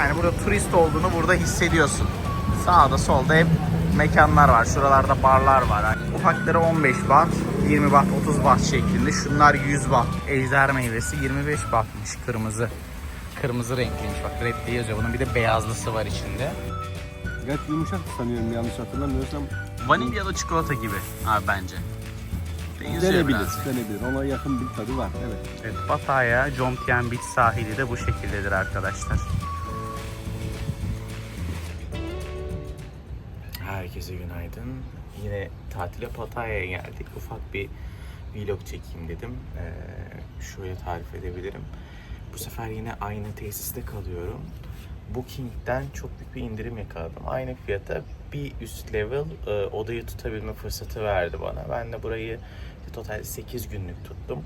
Yani burada turist olduğunu burada hissediyorsun. Sağda solda hep mekanlar var. Şuralarda barlar var. Yani ufakları 15 baht, 20 baht, 30 baht şeklinde. Şunlar 100 baht. Ejder meyvesi 25 bahtmış kırmızı. Kırmızı renkliymiş bak red diye yazıyor. Bunun bir de beyazlısı var içinde. Gerçi yumuşak sanıyorum yanlış hatırlamıyorsam. Vanilyalı çikolata gibi abi bence. Denebilir, denebilir. Ona yakın bir tadı var. Evet. Evet, Pattaya, Jomtien Beach sahili de bu şekildedir arkadaşlar. Herkese günaydın. Yine tatile Pattaya'ya geldik. Ufak bir vlog çekeyim dedim. Ee, şöyle tarif edebilirim. Bu sefer yine aynı tesiste kalıyorum. Booking'den çok büyük bir indirim yakaladım. Aynı fiyata bir üst level e, odayı tutabilme fırsatı verdi bana. Ben de burayı total 8 günlük tuttum.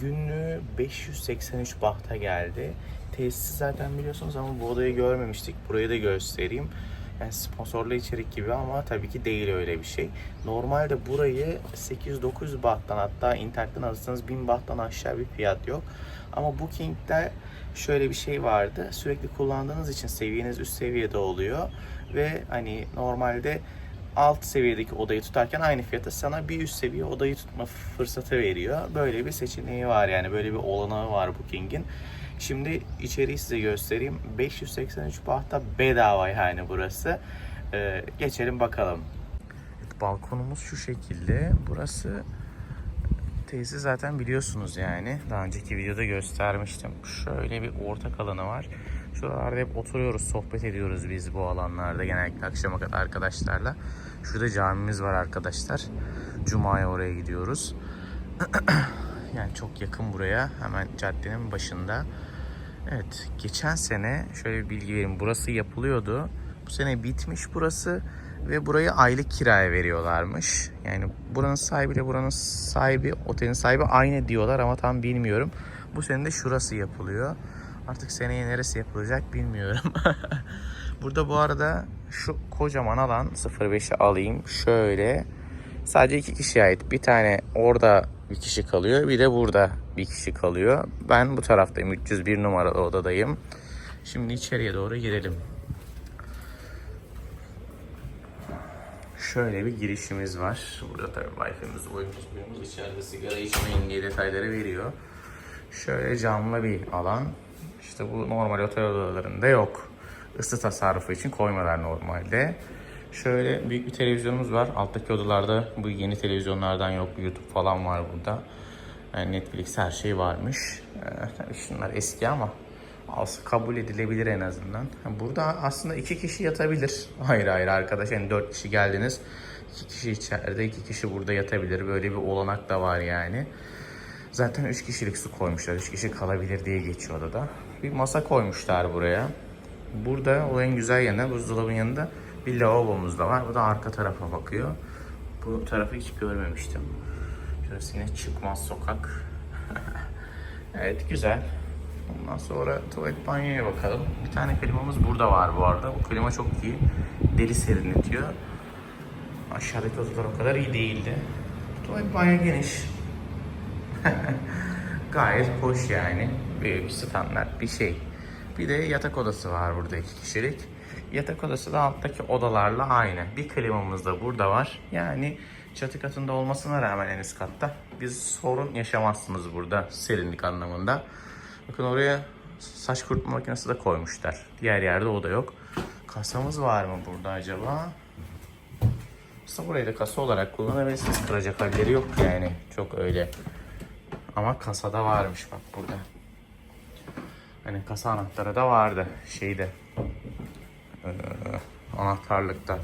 Günlüğü 583 bahta geldi. Tesisi zaten biliyorsunuz ama bu odayı görmemiştik. Burayı da göstereyim. Yani sponsorlu içerik gibi ama tabii ki değil öyle bir şey. Normalde burayı 800-900 bahttan hatta internetten alırsanız 1000 bahttan aşağı bir fiyat yok. Ama Booking'de şöyle bir şey vardı. Sürekli kullandığınız için seviyeniz üst seviyede oluyor. Ve hani normalde alt seviyedeki odayı tutarken aynı fiyata sana bir üst seviye odayı tutma fırsatı veriyor. Böyle bir seçeneği var yani böyle bir olanağı var Booking'in. Şimdi içeriği size göstereyim. 583 bahta bedava yani burası. Ee, geçelim bakalım. Evet, balkonumuz şu şekilde. Burası tesis zaten biliyorsunuz yani. Daha önceki videoda göstermiştim. Şöyle bir ortak alanı var. Şuralarda hep oturuyoruz, sohbet ediyoruz biz bu alanlarda genellikle akşama kadar arkadaşlarla. Şurada camimiz var arkadaşlar. Cuma'ya oraya gidiyoruz. yani çok yakın buraya. Hemen caddenin başında. Evet, geçen sene şöyle bir bilgi vereyim. Burası yapılıyordu. Bu sene bitmiş burası ve burayı aylık kiraya veriyorlarmış. Yani buranın sahibiyle buranın sahibi, otelin sahibi aynı diyorlar ama tam bilmiyorum. Bu sene de şurası yapılıyor. Artık seneye neresi yapılacak bilmiyorum. Burada bu arada şu kocaman alan 05'i alayım. Şöyle sadece iki kişiye ait. Bir tane orada bir kişi kalıyor. Bir de burada bir kişi kalıyor. Ben bu taraftayım. 301 numaralı odadayım. Şimdi içeriye doğru girelim. Şöyle bir girişimiz var. Burada tabii Wi-Fi'miz, oyunumuz, buyumuz içeride sigara içmeyin diye detayları veriyor. Şöyle camlı bir alan. İşte bu normal otel odalarında yok. Isı tasarrufu için koymalar normalde. Şöyle büyük bir televizyonumuz var. Alttaki odalarda bu yeni televizyonlardan yok. YouTube falan var burada. Yani Netflix her şey varmış. Ee, şunlar eski ama alsa kabul edilebilir en azından. Burada aslında iki kişi yatabilir. Hayır hayır arkadaş yani dört kişi geldiniz. İki kişi içeride, iki kişi burada yatabilir. Böyle bir olanak da var yani. Zaten 3 kişilik su koymuşlar. 3 kişi kalabilir diye geçiyor odada. Bir masa koymuşlar buraya. Burada o en güzel yanı buzdolabının yanında bir lavabomuz da var. Bu da arka tarafa bakıyor. Bu tarafı hiç görmemiştim. Şurası yine çıkmaz sokak. evet güzel. Ondan sonra tuvalet banyoya bakalım. Bir tane klimamız burada var bu arada. Bu klima çok iyi. Deli serinletiyor. Aşağıdaki odalar o kadar iyi değildi. Tuvalet banyo geniş. Gayet hoş yani. Büyük standart bir şey. Bir de yatak odası var burada iki kişilik. Yatak odası da alttaki odalarla aynı. Bir klimamız da burada var. Yani çatı katında olmasına rağmen en üst katta biz sorun yaşamazsınız burada serinlik anlamında. Bakın oraya saç kurutma makinesi de koymuşlar. Diğer yerde o da yok. Kasamız var mı burada acaba? Aslında burayı da kasa olarak kullanabilirsiniz. Kıracak halleri yok yani. Çok öyle. Ama kasada varmış bak burada. Hani kasa anahtarı da vardı şeyde. Ee, anahtarlıkta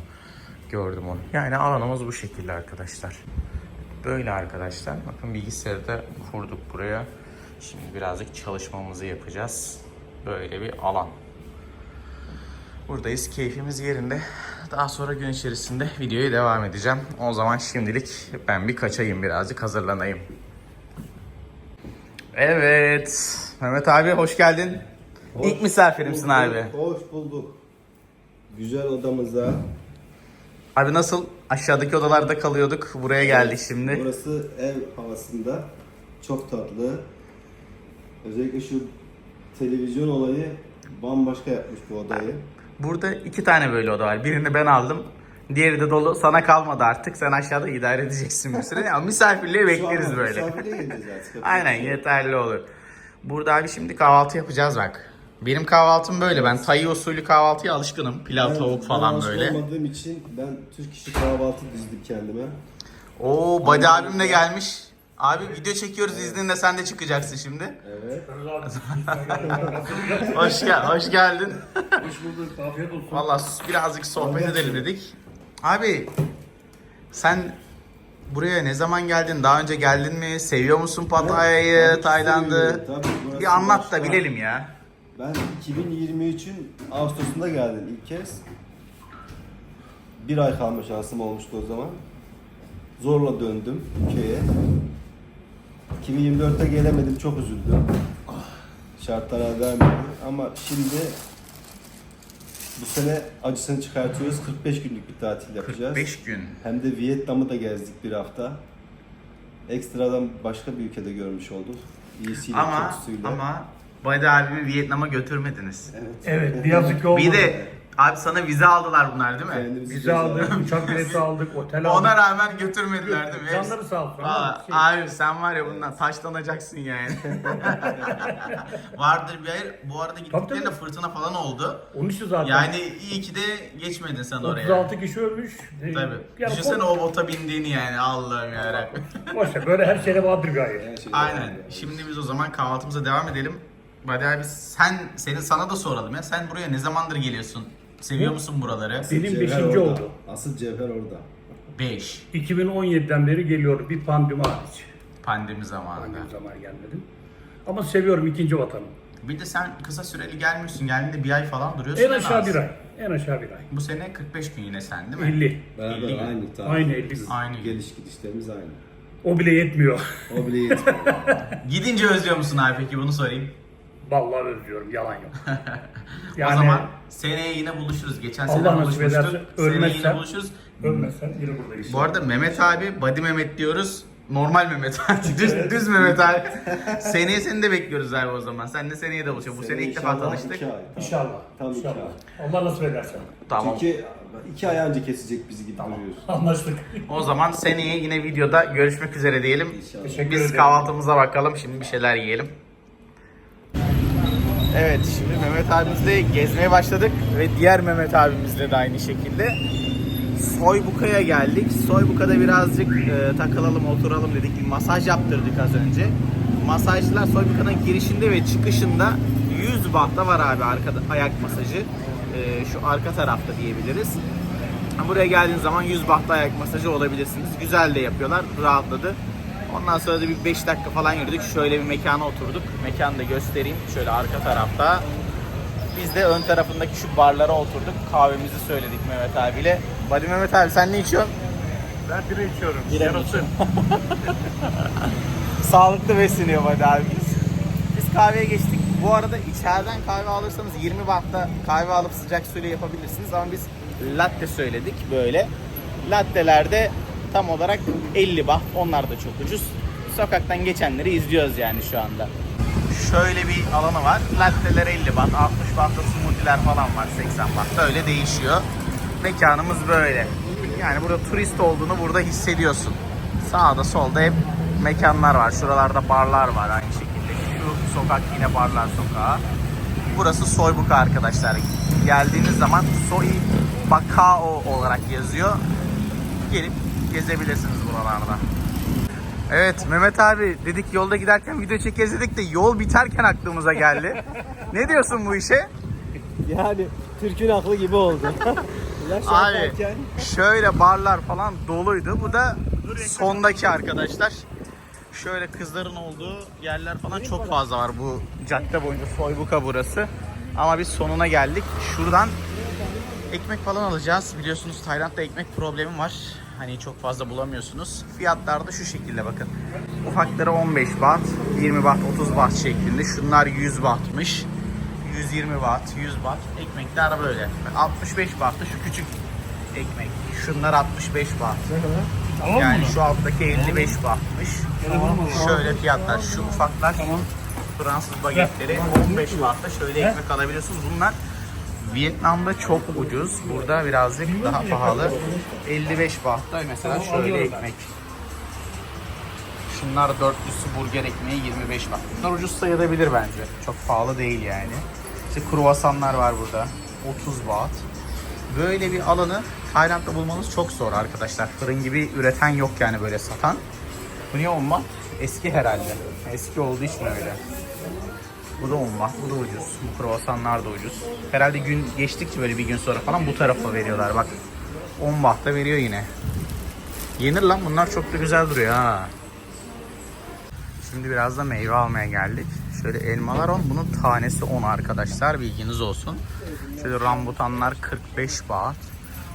gördüm onu. Yani alanımız bu şekilde arkadaşlar. Böyle arkadaşlar. Bakın bilgisayarı da kurduk buraya. Şimdi birazcık çalışmamızı yapacağız. Böyle bir alan. Buradayız. Keyfimiz yerinde. Daha sonra gün içerisinde videoya devam edeceğim. O zaman şimdilik ben bir kaçayım birazcık hazırlanayım. Evet. Mehmet abi hoş geldin. İlk misafirimsin abi. Hoş bulduk. Güzel odamıza. Abi nasıl? Aşağıdaki odalarda kalıyorduk. Buraya geldik şimdi. Burası ev havasında. Çok tatlı. Özellikle şu televizyon olayı bambaşka yapmış bu odayı. Burada iki tane böyle oda var. Birini ben aldım. Diğeri de dolu. Sana kalmadı artık. Sen aşağıda idare edeceksin bir süre. Ama misafirliğe bekleriz böyle. Misafirliğe geleceğiz artık. Aynen yeterli olur. Burada abi şimdi kahvaltı yapacağız bak. Benim kahvaltım böyle. Ben Tayı usulü kahvaltıya alışkınım. Pilav, Ben- tavuk ben falan böyle. olmadığım için ben Türk işi kahvaltı dizdim kendime. Oo Badi abim de gelmiş. Abi video çekiyoruz izninle sen de çıkacaksın şimdi. Evet. Hoş gel, hoş geldin. Hoş bulduk. Afiyet olsun. Valla birazcık sohbet edelim dedik. Abi sen buraya ne zaman geldin? Daha önce geldin mi? Seviyor musun Pattaya'yı, Tayland'ı? Bir anlat da bilelim ya. Ben 2023'ün Ağustos'unda geldim ilk kez. Bir ay kalma şansım olmuştu o zaman. Zorla döndüm köye. 2024'te gelemedim, çok üzüldüm. Şartlar el vermedi ama şimdi bu sene acısını çıkartıyoruz. 45 günlük bir tatil yapacağız. 45 gün. Hem de Vietnam'ı da gezdik bir hafta. Ekstradan başka bir ülkede görmüş olduk. İyisiyle Ama kötüsüyle. ama Badi abimi Vietnam'a götürmediniz. Evet. Evet, ne yazık ki olmadı. Bir de abi sana vize aldılar bunlar değil mi? Kendimizi Bizi aldık, uçak bileti aldık, otel aldık. Ona rağmen götürmediler değil mi? Hepsi- Canları sağ olsun. Aa, şey- abi sen var ya bundan taşlanacaksın yani. Vardır bir hayır. Bu arada gittiklerinde tabii. fırtına falan oldu. Onun için zaten. Yani iyi ki de geçmedin sen oraya. 36 kişi ölmüş. Tabii. Yani Düşünsene o... bota bindiğini yani Allah'ım yarabbim. Boşver, böyle her şeyde vardır. Her şey Aynen. Şimdi biz o zaman kahvaltımıza devam edelim. Badi abi sen senin sana da soralım ya. Sen buraya ne zamandır geliyorsun? Seviyor musun buraları? Benim Cevher beşinci orada. oldu. Asıl cevher orada. 5. 2017'den beri geliyorum. Bir pandemi hariç. Pandemi zamanında. Pandemi zamanı gelmedim. Ama seviyorum ikinci vatanım. Bir de sen kısa süreli gelmiyorsun. Geldiğinde bir ay falan duruyorsun. En aşağı az. bir ay. En aşağı bir ay. Bu sene 45 gün yine sen değil mi? 50. Beraber 50 gün. aynı tarih. Aynı 50 gün. Aynı gün. Geliş gidişlerimiz aynı. O bile yetmiyor. O bile yetmiyor. Gidince özlüyor musun abi peki bunu sorayım. Vallahi özlüyorum, yalan yok. o zaman seneye yine buluşuruz. Geçen sene Allah nasip buluşmuştuk. ederse, Seneye yine buluşuruz. ölmezsen yine buradayız. Bu arada Mehmet abi, Badi Mehmet diyoruz. Normal Mehmet abi, düz, düz Mehmet abi. seneye seni de bekliyoruz abi o zaman. Sen de seneye de buluşalım. Bu sene ilk defa tanıştık. iki ay, tamam. İnşallah. Tam iki İnşallah. ay. Allah nasip ederse. Tamam. Çünkü iki ay önce kesecek bizi gibi duruyoruz. Anlaştık. O zaman seneye yine videoda görüşmek üzere diyelim. İnşallah. Teşekkür Biz ederim. kahvaltımıza bakalım. Şimdi bir şeyler yiyelim. Evet, şimdi Mehmet abimizle gezmeye başladık ve diğer Mehmet abimizle de aynı şekilde. Soybuka'ya geldik. Soybuka'da birazcık e, takılalım, oturalım dedik. Bir masaj yaptırdık az önce. Masajcılar Soybuka'nın girişinde ve çıkışında 100 bahta var abi arkada ayak masajı. E, şu arka tarafta diyebiliriz. Buraya geldiğiniz zaman 100 bahta ayak masajı olabilirsiniz. Güzel de yapıyorlar, rahatladı. Ondan sonra da bir 5 dakika falan yürüdük. Şöyle bir mekana oturduk. Mekanı da göstereyim. Şöyle arka tarafta. Biz de ön tarafındaki şu barlara oturduk. Kahvemizi söyledik Mehmet abiyle. Hadi Mehmet abi sen ne içiyorsun? Ben bira içiyorum. Bira mı Yarası. Sağlıklı besleniyor Hadi abi biz. Biz kahveye geçtik. Bu arada içeriden kahve alırsanız 20 bahtta kahve alıp sıcak suyla yapabilirsiniz. Ama biz latte söyledik böyle. Lattelerde tam olarak 50 baht. Onlar da çok ucuz. Sokaktan geçenleri izliyoruz yani şu anda. Şöyle bir alanı var. Latteler 50 baht, 60 bahtta smoothie'ler falan var 80 bahtta. Öyle değişiyor. Mekanımız böyle. Yani burada turist olduğunu burada hissediyorsun. Sağda solda hep mekanlar var. Şuralarda barlar var aynı şekilde. Şu sokak yine barlar sokağı. Burası Soybuka arkadaşlar. Geldiğiniz zaman Soy Bakao olarak yazıyor. Gelip gezebilirsiniz buralarda. Evet Mehmet abi dedik yolda giderken video çekeriz dedik de yol biterken aklımıza geldi. ne diyorsun bu işe? Yani Türk'ün aklı gibi oldu. Abi şöyle barlar falan doluydu. Bu da sondaki arkadaşlar. Şöyle kızların olduğu yerler falan çok fazla var bu cadde boyunca Soybuka burası. Ama biz sonuna geldik. Şuradan ekmek falan alacağız. Biliyorsunuz Tayland'da ekmek problemi var. Hani çok fazla bulamıyorsunuz. Fiyatlar da şu şekilde bakın. Ufakları 15 baht, 20 baht, 30 baht şeklinde. Şunlar 100 bahtmış. 120 baht, 100 baht. Ekmekler böyle. 65 bahtta şu küçük ekmek. Şunlar 65 baht. Tamam Yani şu alttaki 55 bahtmış. Tamam. Şöyle fiyatlar. Şu ufaklar Fransız bagetleri 15 bahtta şöyle ekmek alabiliyorsunuz. Bunlar Vietnam'da çok ucuz. Burada birazcık daha pahalı. 55 bahtta mesela şöyle ekmek. Şunlar dörtlüsü burger ekmeği 25 baht. Bunlar ucuz sayılabilir bence. Çok pahalı değil yani. İşte kruvasanlar var burada. 30 baht. Böyle bir alanı Tayland'da bulmanız çok zor arkadaşlar. Fırın gibi üreten yok yani böyle satan. Bu niye 10 baht? Eski herhalde. Eski olduğu için öyle. Bu da 10 baht, bu da ucuz. Bu kruvasanlar da ucuz. Herhalde gün geçtikçe böyle bir gün sonra falan bu tarafa veriyorlar. Bak 10 baht da veriyor yine. Yenir lan bunlar çok da güzel duruyor ha. Şimdi biraz da meyve almaya geldik. Şöyle elmalar 10, bunun tanesi 10 arkadaşlar bilginiz olsun. Şöyle rambutanlar 45 baht.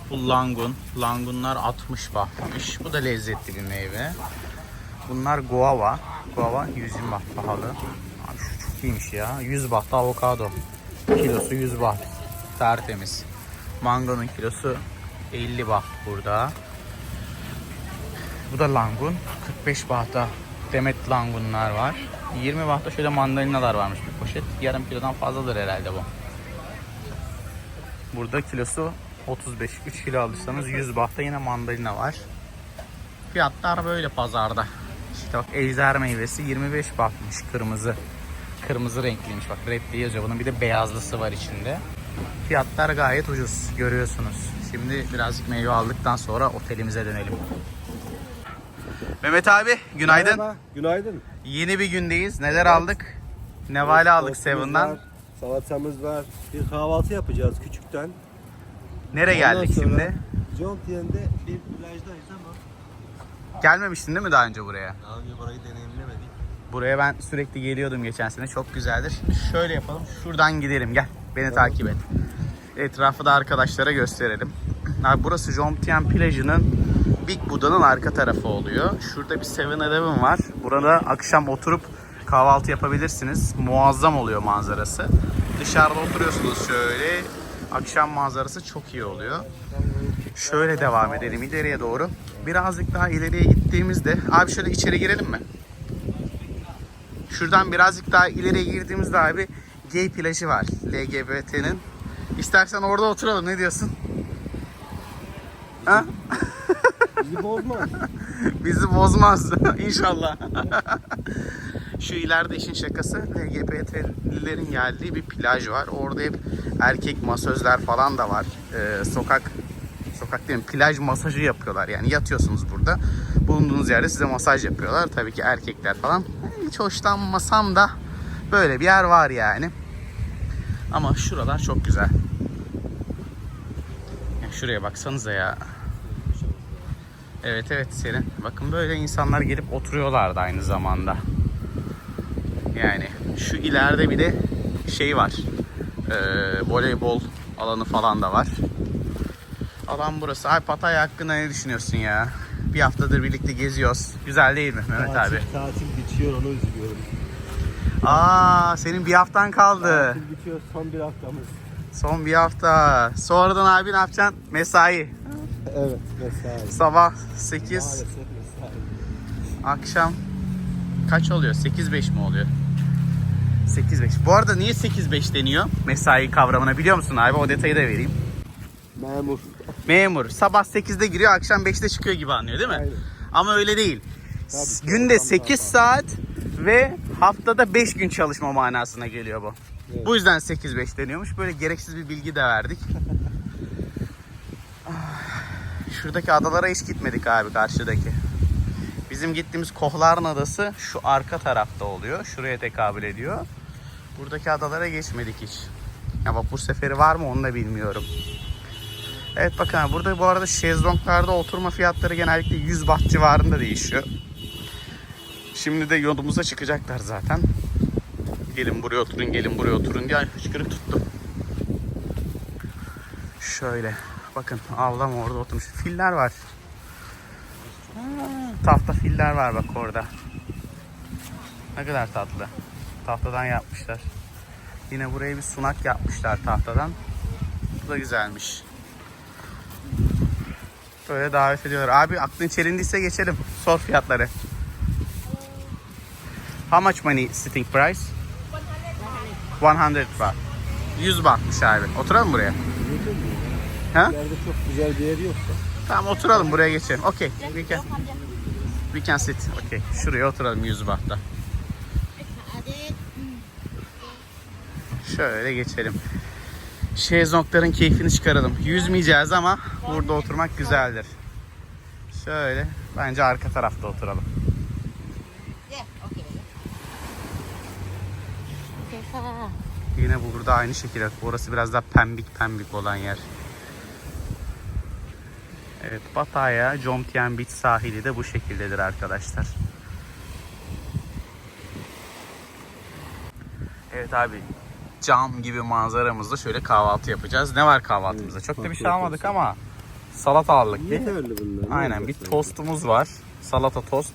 Bu langun, langunlar 60 bahtmış. Bu da lezzetli bir meyve. Bunlar guava. Guava 120 baht pahalı. İyiymiş ya. 100 baht avokado. Kilosu 100 baht. Tertemiz. Mangonun kilosu 50 baht burada. Bu da langun. 45 bahta demet langunlar var. 20 bahta şöyle mandalinalar varmış bir poşet. Yarım kilodan fazladır herhalde bu. Burada kilosu 35. 3 kilo alırsanız 100 bahta yine mandalina var. Fiyatlar böyle pazarda. İşte bak ejder meyvesi 25 bahtmış kırmızı. Kırmızı renkliymiş bak red diye yazıyor. Bunun bir de beyazlısı var içinde. Fiyatlar gayet ucuz görüyorsunuz. Şimdi birazcık meyve aldıktan sonra otelimize dönelim. Mehmet abi günaydın. Merhaba, Günaydın. Yeni bir gündeyiz. Neler aldık? Nevale aldık Tostumuz Seven'dan. var, Salatamız var. Bir kahvaltı yapacağız küçükten. Nereye geldik Ondan sonra şimdi? Jomtien'de bir plajdayız ama Gelmemiştin değil mi daha önce buraya? daha önce burayı deneyimlemedik. Buraya ben sürekli geliyordum geçen sene. Çok güzeldir. Şimdi şöyle yapalım. Şuradan gidelim. Gel. Beni takip et. Etrafı da arkadaşlara gösterelim. Abi burası Jomtien plajının Big Buda'nın arka tarafı oluyor. Şurada bir 7-Eleven var. Burada akşam oturup kahvaltı yapabilirsiniz. Muazzam oluyor manzarası. Dışarıda oturuyorsunuz şöyle. Akşam manzarası çok iyi oluyor. Şöyle devam edelim ileriye doğru. Birazcık daha ileriye gittiğimizde... Abi şöyle içeri girelim mi? Şuradan birazcık daha ileriye girdiğimizde abi gay plajı var LGBT'nin. İstersen orada oturalım ne diyorsun? Ha? Bizi bozma. Bizi bozmaz inşallah. Şu ileride işin şakası LGBT'lilerin geldiği bir plaj var. Orada hep erkek masözler falan da var. Ee, sokak sokak değil mi? Plaj masajı yapıyorlar. Yani yatıyorsunuz burada. Bulunduğunuz yerde size masaj yapıyorlar. Tabii ki erkekler falan. Hiç hoşlanmasam da böyle bir yer var yani. Ama şuralar çok güzel. Ya şuraya baksanıza ya. Evet evet serin. Bakın böyle insanlar gelip oturuyorlardı aynı zamanda. Yani şu ileride bir de şey var. Ee, voleybol alanı falan da var. Alan burası. Ay Pattaya hakkında ne düşünüyorsun ya? Bir haftadır birlikte geziyoruz. Güzel değil mi Mehmet abi? tatil, tatil bitiyor onu üzülüyorum. Aa senin bir haftan kaldı. Tatil bitiyor son bir haftamız. Son bir hafta. Sonradan abi ne yapacaksın? Mesai. Evet mesai. Sabah 8, Maalesef mesai. akşam kaç oluyor? 8-5 mi oluyor? 8-5. Bu arada niye 8-5 deniyor mesai kavramına biliyor musun abi? O detayı da vereyim. Memur. Memur sabah 8'de giriyor akşam 5'te çıkıyor gibi anlıyor değil mi? Aynen. Ama öyle değil. Tabii, Günde programlar 8 saat ve haftada 5 gün çalışma manasına geliyor bu. Evet. Bu yüzden 8-5 deniyormuş. Böyle gereksiz bir bilgi de verdik. Şuradaki adalara hiç gitmedik abi karşıdaki. Bizim gittiğimiz Kohlarn Adası şu arka tarafta oluyor. Şuraya tekabül ediyor. Buradaki adalara geçmedik hiç. Ya vapur seferi var mı onu da bilmiyorum. Evet bakın burada bu arada şezlonglarda oturma fiyatları genellikle 100 baht civarında değişiyor. Şimdi de yolumuza çıkacaklar zaten. Gelin buraya oturun, gelin buraya oturun diye hıçkırık tuttum. Şöyle bakın avlam orada oturmuş. Filler var. Tahta filler var bak orada. Ne kadar tatlı. Tahtadan yapmışlar. Yine buraya bir sunak yapmışlar tahtadan. Bu da güzelmiş. Böyle davet ediyorlar. Abi aklın çelindiyse geçelim. Sor fiyatları. How much money sitting price? 100 baht. 100 bahtmış abi. Oturalım buraya. Ha? Yerde çok güzel bir yer yoksa. Tamam oturalım buraya geçelim. Okey. We can, we can sit. Okey. Şuraya oturalım 100 bahta. Şöyle geçelim. Şezlongların keyfini çıkaralım. Yüzmeyeceğiz ama burada oturmak güzeldir. Şöyle. Bence arka tarafta oturalım. Yine burada aynı şekilde. Burası biraz daha pembik pembik olan yer. Evet, Pattaya Jomtien Beach sahili de bu şekildedir arkadaşlar. Evet abi, cam gibi manzaramızda şöyle kahvaltı yapacağız. Ne var kahvaltımızda? Çok da bir şey almadık ama salata aldık bir. Yeterli bunlar. Aynen bir tostumuz var. Salata tost,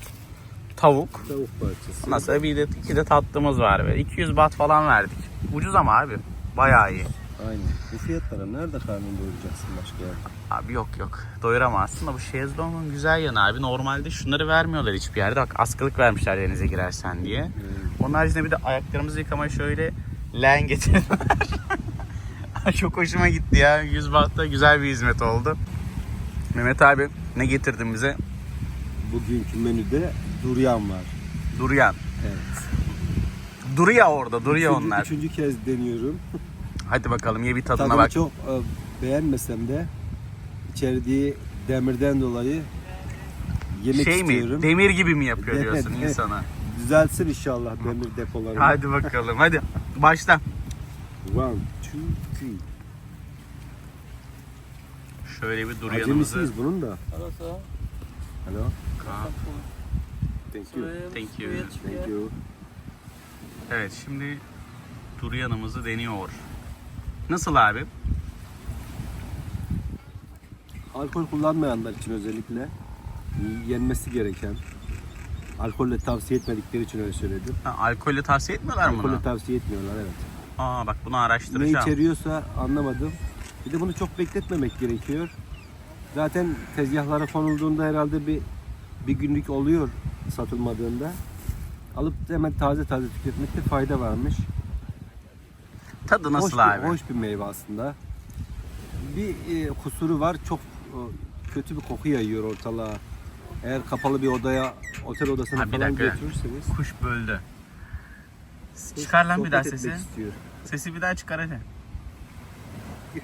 tavuk. Tavuk parçası. Sonra bir de iki de tatlımız var böyle. 200 baht falan verdik. Ucuz ama abi. Bayağı iyi. Aynen. Bu fiyatlara nerede karnını doyuracaksın başka yerde? Abi yok yok doyuramazsın da bu şezlongun güzel yanı abi normalde şunları vermiyorlar hiçbir yerde bak askılık vermişler denize girersen diye. Onun haricinde bir de ayaklarımızı yıkamaya şöyle leğen getirdiler. Çok hoşuma gitti ya 100 bahtta güzel bir hizmet oldu. Mehmet abi ne getirdin bize? Bugünkü menüde duryan var. Duryan. Evet. Duruyor orada duruyor Üçüncü- onlar. Üçüncü kez deniyorum. Hadi bakalım ye bir tadına Tadını bak. çok e, beğenmesem de içerdiği demirden dolayı yemek Şey istiyorum. mi? Demir gibi mi yapıyor diyorsun insana? Düzelsin inşallah demir depoları. Hadi bakalım hadi başla. One, two, three. Şöyle bir duryanımızı. Acemisiniz bunun da. Hello. Thank you. Thank you. Thank you. Evet şimdi duryanımızı deniyor. Nasıl abi? Alkol kullanmayanlar için özellikle yenmesi gereken alkolle tavsiye etmedikleri için öyle söyledim. Ha, alkolle tavsiye etmiyorlar mı bunu? Alkolle tavsiye etmiyorlar evet. Aa bak bunu Ne araştıracağım. içeriyorsa anlamadım. Bir de bunu çok bekletmemek gerekiyor. Zaten tezgahlara konulduğunda herhalde bir bir günlük oluyor satılmadığında. Alıp hemen taze taze tüketmekte fayda varmış. Tadı nasıl hoş abi? Bir, hoş bir meyve aslında. Bir e, kusuru var. Çok e, kötü bir koku yayıyor ortalığa. Eğer kapalı bir odaya, otel odasına Ha, bir falan dakika. götürürseniz Kuş böldü. Çıkar lan bir daha sohbet sesi. etmek istiyor. Sesi bir daha çıkar hadi.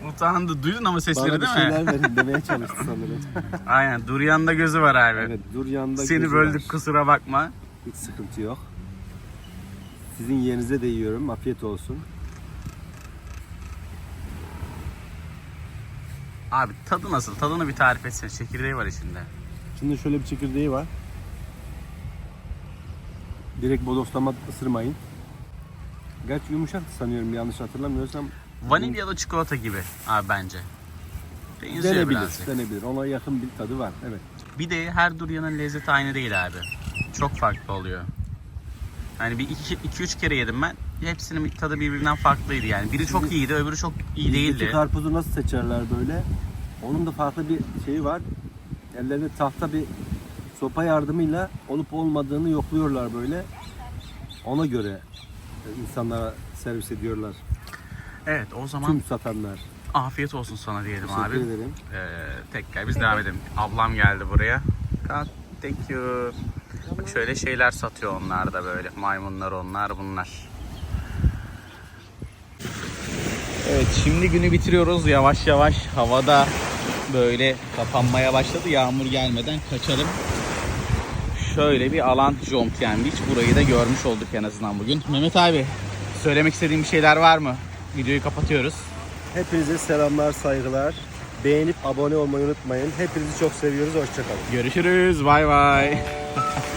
Utandı. Duydun ama sesleri Bana bir değil şeyler mi? verin demeye çalıştı sanırım. Aynen. Duryan'da gözü var abi. evet, dur yanında Seni gözü böldük var. kusura bakma. Hiç sıkıntı yok. Sizin yerinize de yiyorum. Afiyet olsun. Abi tadı nasıl? Tadını bir tarif etsene. Çekirdeği var içinde. Şimdi şöyle bir çekirdeği var. Direkt bodoslama ısırmayın. Gerçi yumuşak sanıyorum yanlış hatırlamıyorsam. Vanilyalı çikolata gibi abi bence. Benziyor Denebilir, birazcık. denebilir. Ona yakın bir tadı var. Evet. Bir de her duryanın lezzeti aynı değil abi. Çok farklı oluyor. Yani bir iki, iki üç kere yedim ben. Hepsinin tadı birbirinden farklıydı yani. Biri çok iyiydi, öbürü çok iyi Bizdeki değildi. karpuzu nasıl seçerler böyle? Onun da farklı bir şeyi var. Ellerinde tahta bir sopa yardımıyla olup olmadığını yokluyorlar böyle. Ona göre insanlara servis ediyorlar. Evet, o zaman Tüm satanlar. afiyet olsun sana diyelim Teşekkür abi. ederim. Ee, tekrar biz devam edelim. Ablam geldi buraya. God, thank you. Bak şöyle şeyler satıyor onlar da böyle. Maymunlar onlar bunlar. Evet şimdi günü bitiriyoruz yavaş yavaş. Havada böyle kapanmaya başladı. Yağmur gelmeden kaçalım. Şöyle bir alan Jomtien Beach. Burayı da görmüş olduk en azından bugün. Mehmet abi söylemek istediğin bir şeyler var mı? Videoyu kapatıyoruz. Hepinize selamlar, saygılar. Beğenip abone olmayı unutmayın. Hepinizi çok seviyoruz. Hoşçakalın. Görüşürüz. Bay bay.